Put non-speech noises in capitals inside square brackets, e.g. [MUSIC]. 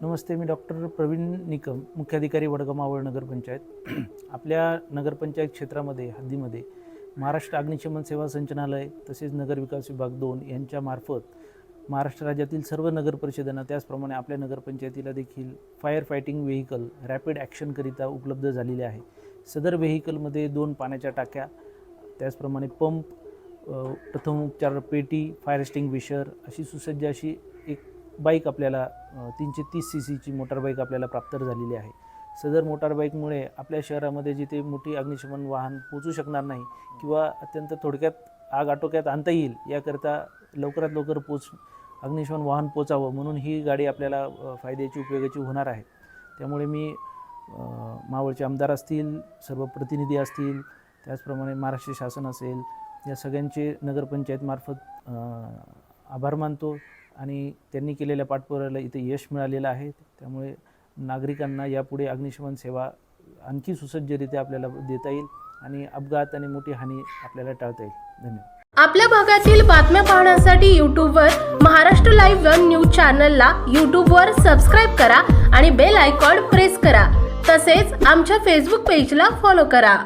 नमस्ते मी डॉक्टर प्रवीण निकम मुख्याधिकारी वडगाव मावळ नगरपंचायत. [CLEARS THROAT] आपल्या नगरपंचायत क्षेत्रामध्ये हद्दीमध्ये महाराष्ट्र अग्निशमन सेवा संचालनालय तसेच नगर विकास विभाग दोन यांच्यामार्फत महाराष्ट्र राज्यातील सर्व नगर परिषदांना त्याचप्रमाणे आपल्या नगरपंचायतीला देखील फायर फायटिंग व्हेकल रॅपिड ॲक्शनकरिता उपलब्ध झालेले आहे. सदर व्हेकलमध्ये दोन पाण्याच्या टाक्या त्याचप्रमाणे पंप प्रथम प्रथमोपचार पेटी फायर एक्स्टिंग्विशर अशी सुसज्ज अशी एक बाईक आपल्याला तीनशे तीस सी सीची मोटार बाईक आपल्याला प्राप्त झालेली आहे. सदर मोटार बाईकमुळे आपल्या शहरामध्ये जिथे मोठी अग्निशमन वाहन पोचू शकणार नाही किंवा अत्यंत थोडक्यात आग आटोक्यात आणता येईल याकरता लवकरात लवकर पोच अग्निशमन वाहन पोचावं म्हणून ही गाडी आपल्याला फायद्याची उपयोगाची होणार आहे. त्यामुळे मी मावळचे आमदार असतील सर्व प्रतिनिधी असतील त्याचप्रमाणे महाराष्ट्र शासन असेल या सगळ्यांचे नगरपंचायतमार्फत आभार मानतो. आणि त्यांनी केलेल्या पाठपुराला इथे यश मिळालेलं आहे. त्यामुळे नागरिकांना यापुढे अग्निशमन सेवा आणखी सुसज्जरित्या आपल्याला देता येईल आणि अपघात आणि मोठी हानी आपल्याला टाळता येईल. धन्यवाद. आपल्या भागातील बातम्या पाहण्यासाठी यूट्यूबवर महाराष्ट्र लाईव्ह वन न्यूज चॅनलला यूट्यूबवर सबस्क्राईब करा आणि बेल आयकॉन प्रेस करा. तसेच आमच्या फेसबुक पेजला फॉलो करा.